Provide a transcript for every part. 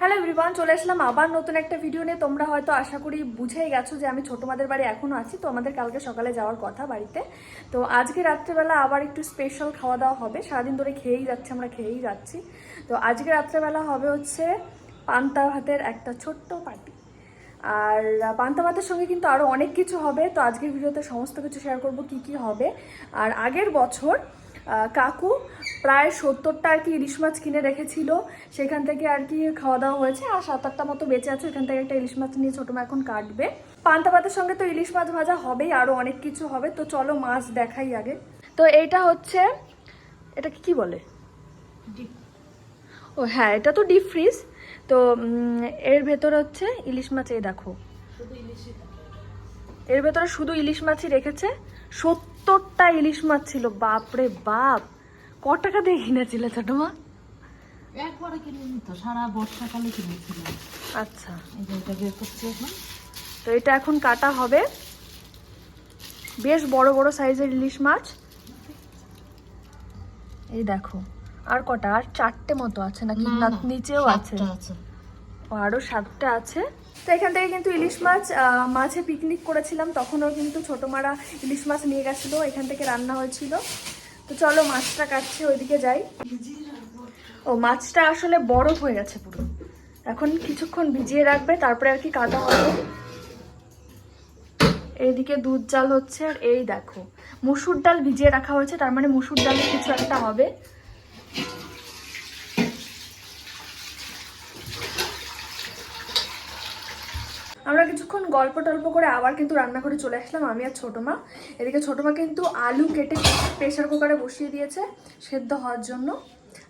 Hello everyone চলে আসলাম আবার নতুন একটা ভিডিও নিয়ে। তোমরা হয়তো আশা করি বুঝেই গেছো যে আমি ছোটো মাদের বাড়ি এখনও আছি, তো আমাদের কালকে সকালে যাওয়ার কথা বাড়িতে। তো আজকে রাত্রেবেলা আবার একটু স্পেশাল খাওয়া দাওয়া হবে। সারাদিন ধরে খেয়েই যাচ্ছি, আমরা খেয়েই যাচ্ছি। তো আজকে রাত্রেবেলা হবে হচ্ছে পান্তা ভাতের একটা ছোট্ট পার্টি আর পান্তা ভাতের সঙ্গে কিন্তু আরও অনেক কিছু হবে। তো আজকের ভিডিওতে সমস্ত কিছু শেয়ার করব, কি কি হবে। আর আগের বছর কাকু প্রায় সত্তরটা আর কি ইলিশ মাছ কিনে রেখেছিল। সেখান থেকে আর কি খাওয়া দাওয়া হয়েছে আর সাত আটটা মতো বেঁচে আছে। এখান থেকে একটা ইলিশ মাছ নিয়ে ছোটো মা এখন কাটবে। পান্তা ভাতের সঙ্গে তো ইলিশ মাছ ভাজা হবেই আরও অনেক কিছু হবে। তো চলো মাছ দেখাই আগে। তো এইটা হচ্ছে এটা কি বলে? ও হ্যাঁ এটা তো ডিপ ফ্রিজ তো এর ভেতর হচ্ছে ইলিশ মাছ এই দেখো। এর ভেতরে শুধু ইলিশ মাছই রেখেছে। সত্তরটা ইলিশ মাছ ছিল বাপরে বাপ। ক টাকা দিয়ে কিনেছিল ছোট মা? একবারে সারা বর্ষাকালে আচ্ছা। এই যে এটা বের করছে এখন। তো এটা এখন কাটা হবে। বেশ বড় বড় সাইজের ইলিশ মাছ। এই দেখো আর কটা? আর চারটে মতো আছে নাকি? নিচেও আছে। আরও সাতটা আছে। তো এখান থেকে কিন্তু ইলিশ মাছ মাছে পিকনিক করেছিলাম, তখনও কিন্তু ছোট মারা ইলিশ মাছ নিয়ে গেছিল, এখান থেকে রান্না হয়েছিল। তো চলো মাছটা কাটছে, ওইদিকে যাই। ও, মাছটা আসলে বরফ হয়ে গেছে পুরো। এখন কিছুক্ষণ ভিজিয়ে রাখবে, তারপরে আর কি কাটা হবে। এইদিকে দুধ জাল হচ্ছে, আর এই দেখো, মুসুর ডাল ভিজিয়ে রাখা হয়েছে, তার মানে মুসুর ডালের কিছু একটা হবে। আমরা কিছুক্ষণ গল্প টল্প করে আবার কিন্তু রান্না করে চলে আসলাম, আমি আর ছোটো মা। এদিকে ছোটো মা কিন্তু আলু কেটে প্রেশার কুকারে বসিয়ে দিয়েছে সেদ্ধ হওয়ার জন্য।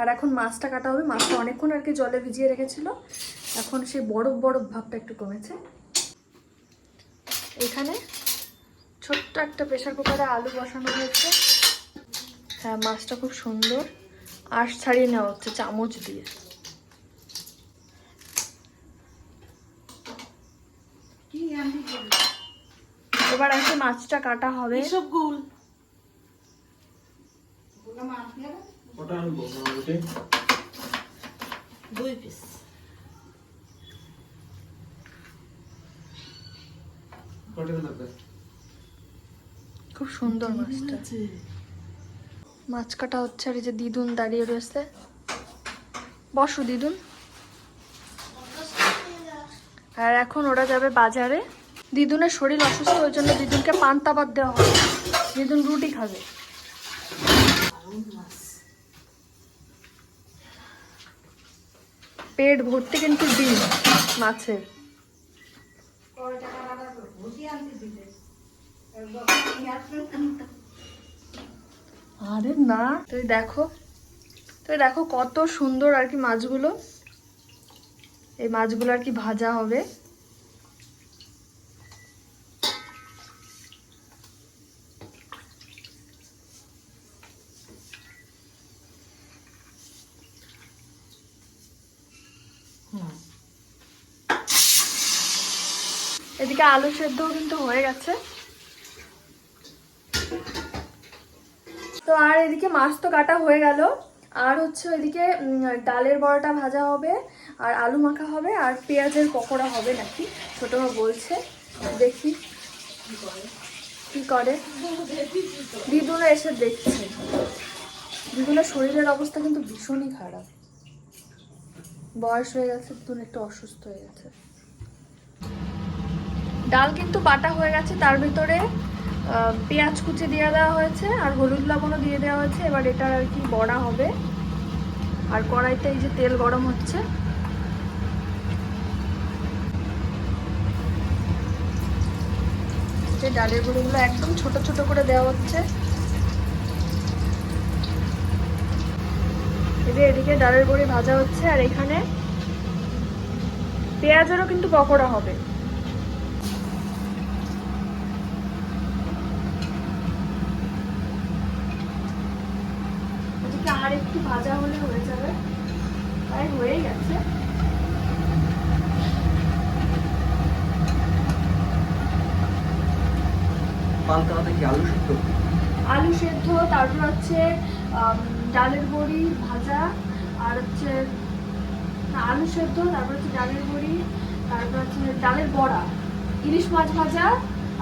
আর এখন মাছটা কাটা হবে, মাছটা অনেকক্ষণ আর কি জলে ভিজিয়ে রেখেছিল। এখন সে বরফ বরফ ভাবটা একটু কমেছে। এখানে ছোট্ট একটা প্রেশার কুকারে আলু বসানো হয়েছে। হ্যাঁ মাছটা খুব সুন্দর। আঁশ ছাড়িয়ে নেওয়া হচ্ছে, চামচ দিয়ে কি আনবি বল? এবার আর মাছটা কাটা হবে। এসব গুল। ওটা আনব দুই পিস খুব সুন্দর মাছটা। মাছ কাটা হচ্ছে আর এই যে দিদুন দাঁড়িয়ে রয়েছে। বসো দিদুন। আর এখন ওরা যাবে বাজারে। দিদুনের শরীর অসুস্থ, ওই জন্য দিদুনকে পান্তা ভাত দেওয়া হবে। দিদুন রুটি খাবে। পেট ভর্তি কিন্তু ডিম, মাছের। আরে না, তুই দেখো তুই দেখো কত সুন্দর আর কি মাছগুলো। এই মাছগুলো আর কি ভাজা হবে। এদিকে আলু সেদ্ধও কিন্তু হয়ে গেছে। তো আর এদিকে মাছ তো কাটা হয়ে গেল। আর হচ্ছে উম, ডালের বড়াটা ভাজা হবে আর আলু মাখা হবে আর পেঁয়াজের পকোড়া হবে নাকি? ছোট বলছে দেখি। কি করে? দিদুনা এসে দেখছে। দিদুনের শরীরের অবস্থা কিন্তু ভীষণই খারাপ। বয়স হয়ে গেছে দিদুন একটু অসুস্থ হয়ে গেছে। ডাল কিন্তু বাটা হয়ে গেছে তার ভিতরে পেঁয়াজ কুচি দিয়ে দেওয়া হয়েছে আর হলুদ লবণও দিয়ে দেওয়া হয়েছে। এবার এটা আর কি বড়া হবে। আর কড়াইতে এই যে তেল গরম হচ্ছে। ডালের গুঁড়োগুলো একদম ছোট ছোট করে দেওয়া হচ্ছে। এদিকে ডালের বড়ি ভাজা হচ্ছে। আর এখানে পেঁয়াজেরও কিন্তু পকোড়া হবে এদিকে আর একটু ভাজা হলে হয়ে যাবে। প্রায় হয়েই গেছে। কি আলু শুক্তো আলু সেদ্ধ তারপর হচ্ছে ডালের বড়ি ভাজা আর হচ্ছে আলু সেদ্ধ তারপর হচ্ছে ডালের বড়ি তারপর হচ্ছে ডালের বড়া ইলিশ মাছ ভাজা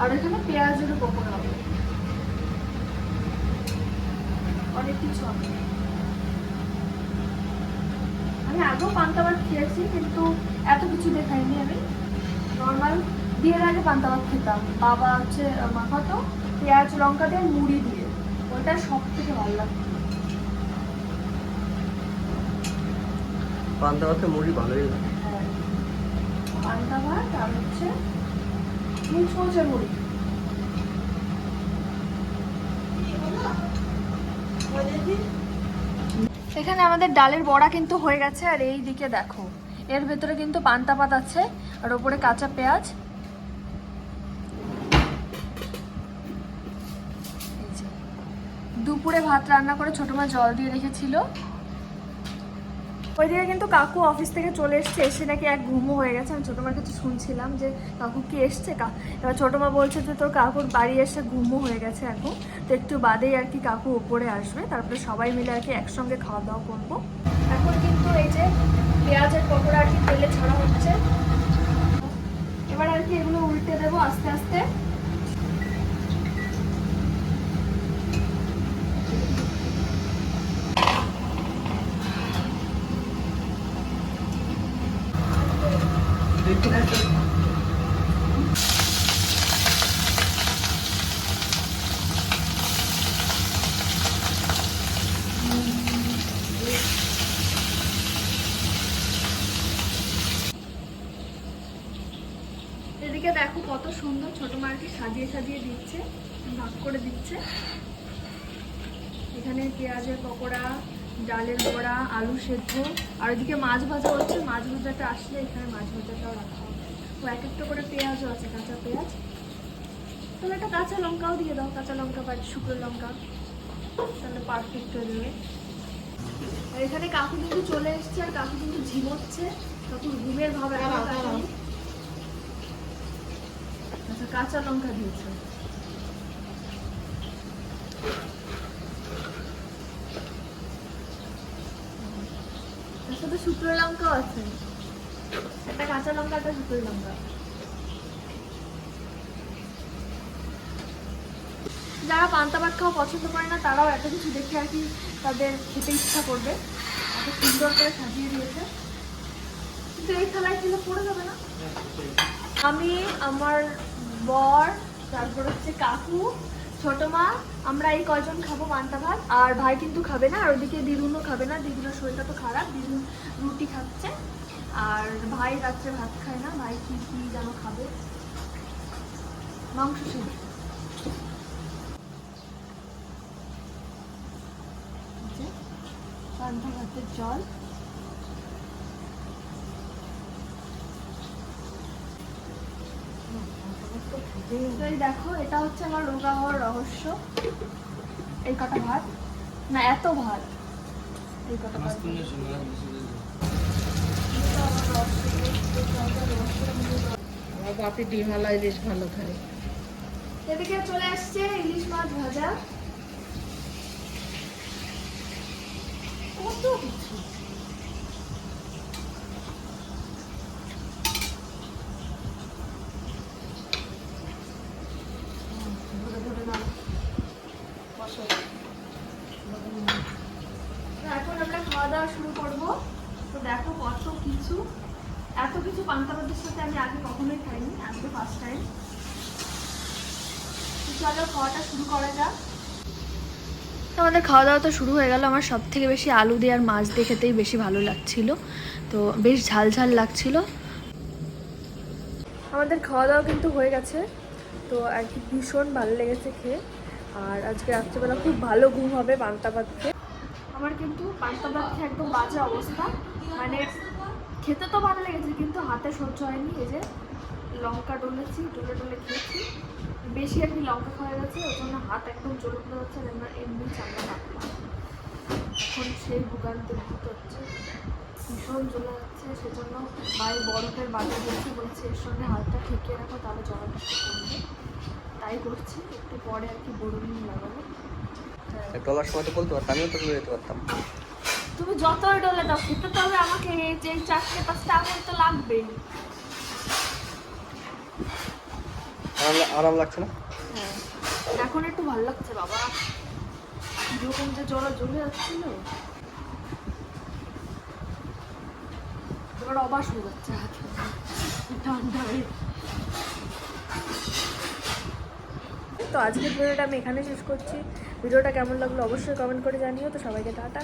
আর এখানে পেঁয়াজের পকোড়া হবে। অনেক কিছু হবে। আমি আগেও পান্তা ভাত খেয়েছি কিন্তু এত কিছু দেখাইনি আমি। নর্মাল বিয়ের আগে পান্তা ভাত খেতাম। বাবা হচ্ছে মাখাতো পেঁয়াজ লঙ্কা দিয়ে মুড়ি দিয়ে। ওটা সব থেকে ভালো লাগতো। পান্তা ভাতে মুড়ি ভালোই লাগে। হ্যাঁ। পান্তা ভাত আর হচ্ছে মুচমুচে মুড়ি। এখানে আমাদের ডালের বড়া কিন্তু হয়ে গেছে, আর এই দিকে দেখো। এর ভেতরে কিন্তু পান্তা পাত আছে, আর ওপরে কাঁচা পেঁয়াজ। দুপুরে ভাত রান্না করে ছোট মা জল দিয়ে রেখেছিল। ওইদিকে কিন্তু কাকু অফিস থেকে চলে এসছে, এসে নাকি এক ঘুমো হয়ে গেছে। আমি ছোটো মার কাছে শুনছিলাম যে কাকু কি এসছে? কা- এবার ছোটো মা বলছে যে তোর কাকুর বাড়ি এসে ঘুমো হয়ে গেছে এখন। তো একটু বাদেই আর কি কাকু ওপরে আসবে। তারপরে সবাই মিলে আর কি একসঙ্গে খাওয়া দাওয়া করব। এখন কিন্তু এই যে পেঁয়াজের পকোড়া আর কি তেলে ছড়া হচ্ছে। এবার আর কি এগুলো উল্টে দেবো আস্তে আস্তে। এদিকে দেখো কত সুন্দর ছোট মার্কে সাজিয়ে সাজিয়ে দিচ্ছে, ভাগ করে দিচ্ছে। এখানে পেঁয়াজের পকোড়া ডালের বড়া, আলু সেদ্ধ। আর এদিকে মাছ ভাজা হচ্ছে। মাছ ভাজাটা আসলে এখানে মাছ ভাজাটাও রাখা হবে। ও এক একটা করে পেঁয়াজও আছে, কাঁচা পেঁয়াজ। তাহলে একটা কাঁচা লঙ্কাও দিয়ে দাও। কাঁচা লঙ্কা বা শুকনো লঙ্কা। তাহলে পারফেক্ট হয়ে যাবে। আর এখানে কাকু কিন্তু চলে এসছে আর কাকু কিন্তু ঝিমোচ্ছে। কাকুর ঘুমের ভাব আচ্ছা কাঁচা লঙ্কা দিয়েছে। সাথে শুকনো লঙ্কাও আছে। একটা কাঁচা লঙ্কা, একটা শুকনো লঙ্কা। যারা পান্তা ভাত খাওয়া পছন্দ করে না, তারাও এত কিছু দেখে আর কি তাদের খেতে ইচ্ছা করবে। এত সুন্দর করে সাজিয়ে দিয়েছে। কিন্তু এই থালায় খেলে পড়ে যাবে না। আমি, আমার বর, তারপর হচ্ছে কাকু ছোট মা, আমরা এই কয়জন খাব পান্তা ভাত? আর ভাই কিন্তু খাবে না, আর ওদিকে দিদুনও খাবে না, দিদুনের শরীরটা তো খারাপ, দিদুন রুটি খাচ্ছে। আর ভাই রাত্রে ভাত খায় না, ভাই কি কি যেন খাবে। মাংস সেদ্ধ। এই পান্তা ভাতের জল। তো এই দেখো এটা হচ্ছে আমার রোগা হওয়ার রহস্য। এই কটা ভাত? না এত ভাত। এই কটা ভাত। আমার বাপি ডিমালা ইলিশ ভালো খায়। এদিকে চলে আসছে ইলিশ মাছ ভাজা। কত কিছু ধরে ধরে নাও। বসো। তো এখন আমরা খাওয়া দাওয়া শুরু করব তো দেখো কত কিছু এত কিছু পান্তা ভাতের সাথে আমি আগে কখনোই খাইনি আজকে ফার্স্ট টাইম চলো খাওয়াটা শুরু করা যাক। আমাদের খাওয়া দাওয়া তো শুরু হয়ে গেল। আমার সব থেকে বেশি আলু দিয়ে আর মাছ দিয়ে খেতেই বেশি ভালো লাগছিল। তো বেশ ঝাল ঝাল লাগছিল। আমাদের খাওয়া দাওয়া কিন্তু হয়ে গেছে। তো আর কি ভীষণ ভালো লেগেছে খেয়ে। আর আজকে রাত্রেবেলা খুব ভালো ঘুম হবে পান্তা ভাত খেয়ে আমার কিন্তু পান্তা ভাত খেয়ে একদম বাজে অবস্থা। মানে খেতে তো ভালো লেগেছে, কিন্তু হাতে সহ্য হয়নি। এই যে লঙ্কা ডলেছি, ডলে ডলে খেয়েছি। বেশি আর কি লঙ্কা খাওয়া গেছে ওই জন্য হাত একদম পড়ে যাচ্ছে আর আমরা এমনি চামড়া কাটলাম এখন সেই ভোগান্তি ভূত হচ্ছে। ভীষণ জ্বলে যাচ্ছে, সেজন্য ভাই বরফের বাজার দিয়েছে, বলছে এর সঙ্গে হাতটা ঠেকিয়ে রাখো, তাহলে ঠিক কমবে তাই করছি, একটু পরে আর কি বড়ুন লাগাবো। টলার সময় তো বলতে পারতাম, আমিও তো পারতাম। তুমি যতই ডলে দাও খেতে তো হবে আমাকে যে চারটে পাঁচটা আঙুল তো লাগবেই। আরাম আরাম লাগছে না? হ্যাঁ। এখন একটু ভালো লাগছে বাবা। যখন যে জ্বর জ্বলে যাচ্ছিল। এবার অবাস হয়ে যাচ্ছে হাত তো আজকের ভিডিওটা আমি এখানে শেষ করছি। ভিডিওটা কেমন লাগল অবশ্যই কমেন্ট করে জানিও। তো সবাইকে টাটা।